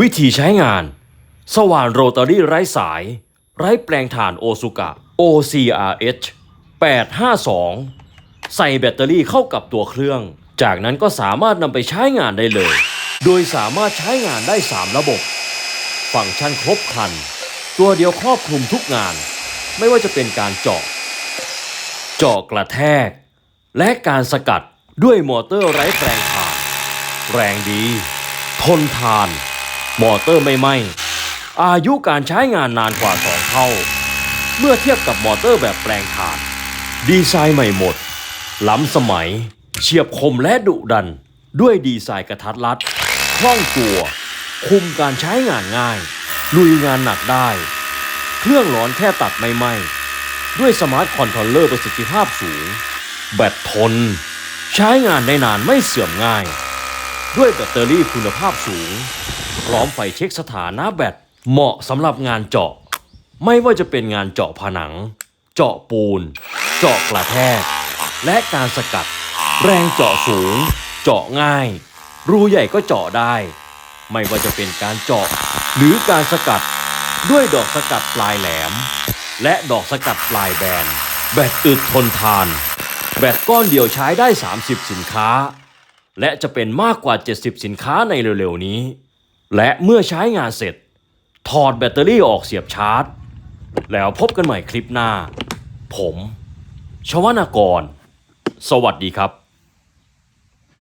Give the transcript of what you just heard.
วิธีใช้งาน สว่านโรตารี่ไร้สาย ไร้แปลงถ่านโอซุกะ OCRH 852 ใส่แบตเตอรี่เข้ากับตัวเครื่อง จากนั้นก็สามารถนำไปใช้งานได้เลย โดยสามารถใช้งานได้ 3 ระบบ ฟังก์ชันครบครัน ตัวเดียวครอบคลุมทุกงาน ไม่ว่าจะเป็นการเจาะ เจาะกระแทก และการสกัดด้วยมอเตอร์ไร้แปลงถ่าน แรงดี ทนทาน มอเตอร์ไม่ไหม้อายุการใช้งานนานกว่า 2 เท่า เมื่อเทียบกับมอเตอร์แบบแปลงถ่าน ดีไซน์ใหม่หมด ล้ำสมัย เฉียบคมและดุดัน ด้วยดีไซน์กระทัดรัดคล่องตัว คุมการใช้งานง่าย ลุยงานหนักได้ เครื่องร้อนแค่ตัดไม่ไหม้ ด้วยสมาร์ทคอนโทรลเลอร์ประสิทธิภาพสูง แบตทน ใช้งานได้นานไม่เสื่อมง่าย ด้วยแบตเตอรี่คุณภาพสูง พร้อมไฟเช็คสถานะแบตเหมาะสำหรับงานเจาะ ไม่ว่าจะเป็นงานเจาะผนัง เจาะปูน เจาะกระแทก และการสกัด แรงเจาะสูง เจาะง่าย รูใหญ่ก็เจาะได้ ไม่ว่าจะเป็นการเจาะ หรือการสกัด ด้วยดอกสกัดปลายแหลม และดอกสกัดปลายแบน แบตอึดทนทาน แบตก้อนเดียวใช้ได้ 30 สินค้า และจะเป็นมากกว่า 70 สินค้าในเร็วๆนี้ และเมื่อใช้งานเสร็จ ถอดแบตเตอรี่ออกเสียบชาร์จ แล้วพบกันใหม่คลิปหน้า ผม ชวนากร สวัสดีครับ